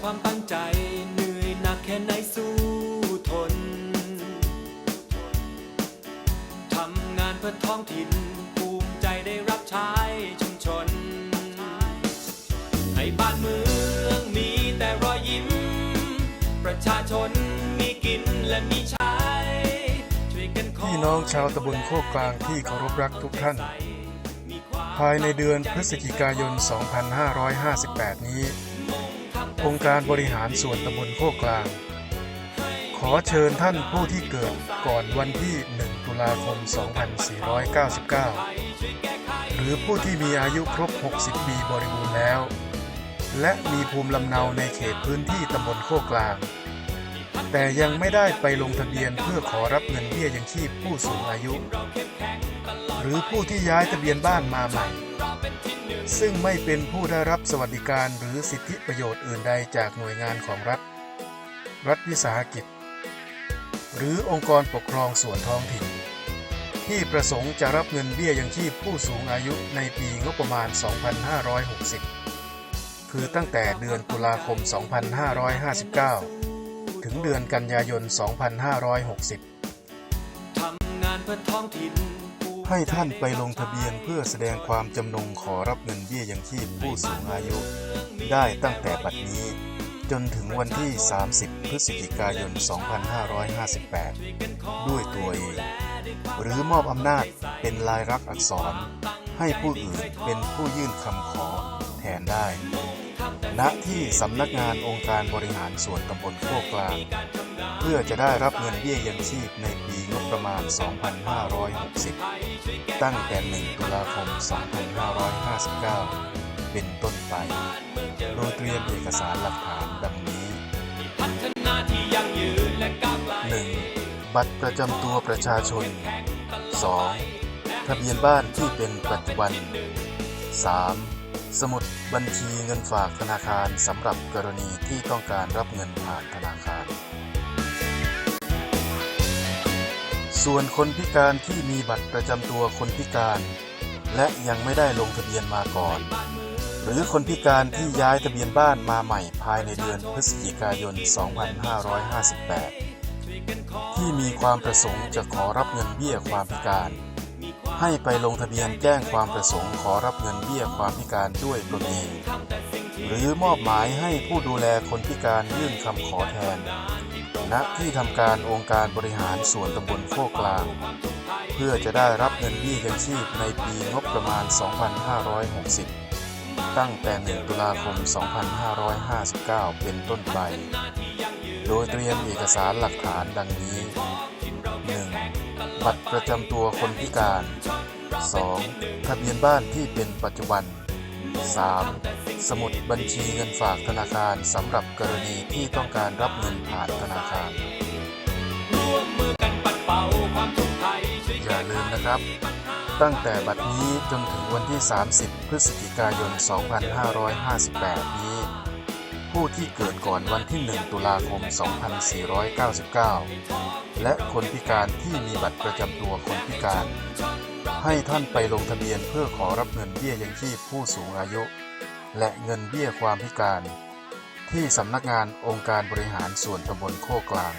ความตั้งใจ เหนื่อยหนักแค่ไหนสู้ทน ทำงานเพื่อท้องถิ่น ภูมิใจได้รับใช้ชุมชน ให้บ้านเมืองมีแต่รอยยิ้ม ประชาชนมีกินและมีใช้ช่วยกันขอพี่น้องชาวตำบลโคกกลางที่เคารพรักทุกท่าน ภายในเดือนพฤศจิกายน 2558 นี้ องค์การบริหารส่วนตำบลโคกกลาง ขอเชิญท่านผู้ที่เกิดก่อนวันที่ 1 ตุลาคม 2499 หรือผู้ที่มีอายุครบ 60 ปีบริบูรณ์แล้ว และมีภูมิลำเนาในเขตพื้นที่ตำบลโคกกลาง แต่ยังไม่ได้ไปลงทะเบียนเพื่อขอรับเงินเบี้ยยังชีพผู้สูงอายุ หรือผู้ที่ย้ายทะเบียนบ้านมาใหม่ ซึ่งไม่เป็นผู้ได้รับสวัสดิการหรือสิทธิประโยชน์อื่นใดจากหน่วยงานของรัฐ รัฐวิสาหกิจ หรือองค์กรปกครองส่วนท้องถิ่น ที่ประสงค์จะรับเงินเบี้ยยังชีพผู้สูงอายุในปีงบประมาณ 2560 คือตั้งแต่เดือนตุลาคม 2559 ถึงเดือนกันยายน 2560 ให้ท่านไปลงทะเบียนเพื่อแสดงความจำนงขอรับเงินเบี้ยยังชีพผู้สูงอายุ ได้ตั้งแต่บัดนี้ จนถึงวันที่ 30 พฤศจิกายน 2558 ด้วยตัวเอง หรือมอบอำนาจเป็นลายลักษณ์อักษร ให้ผู้อื่นเป็นผู้ยื่นคำขอแทนได้ ณที่สำนักงานองค์การบริหารส่วนตำบลโคกกลาง เพื่อจะได้รับเงินเบี้ยยังชีพในปีงบประมาณ 2560 ตั้งแต่ 1 ตุลาคม 2559 เป็นต้นไป โดยเตรียมเอกสารหลักฐานดังนี้ 1. บัตรประจำตัวประชาชน 2. ทะเบียนบ้านที่เป็นปัจจุบัน 3. สมุดบัญชีเงินฝากธนาคารสำหรับกรณีที่ต้องการรับเงินผ่านธนาคาร ส่วนคนพิการที่มีบัตรประจำตัวคนพิการ และยังไม่ได้ลงทะเบียนมาก่อน หรือคนพิการที่ย้ายทะเบียนบ้านมาใหม่ภายในเดือนพฤศจิกายน 2558 ที่มีความประสงค์จะขอรับเงินเบี้ยความพิการ ให้ไปลงทะเบียนแจ้งความประสงค์ขอรับเงินเบี้ยความพิการด้วยตนเองหรือมอบหมายให้ผู้ดูแลคนพิการยื่นคำขอแทน ณ ที่ทำการองค์การบริหารส่วนตำบลโคกกลาง เพื่อจะได้รับเงินเบี้ยยังชีพในปีงบประมาณ 2560 ตั้งแต่ 1 ตุลาคม 2559 เป็นต้นไป โดยเตรียมเอกสารหลักฐานดังนี้ บัตรประจำตัวคนพิการ 2. ทะเบียนบ้านที่เป็นปัจจุบัน 3. สมุดบัญชีเงินฝากธนาคารสำหรับกรณีที่ต้องการรับเงินผ่านธนาคารอกันปัดเป่าความทุกข์ภัยช่วยอย่าลืมนะครับ ตั้งแต่บัดนี้จนถึงวันที่ 30 พฤศจิกายน 2558 นี้ ผู้ที่เกิดก่อนวันที่ 1 ตุลาคม 2499 และคนพิการที่มีบัตรประจำตัวคนพิการ ให้ท่านไปลงทะเบียนเพื่อขอรับเงินเบี้ยยังชีพผู้สูงอายุ และเงินเบี้ยความพิการ ที่สำนักงานองค์การบริหารส่วนตำบลโคกกลาง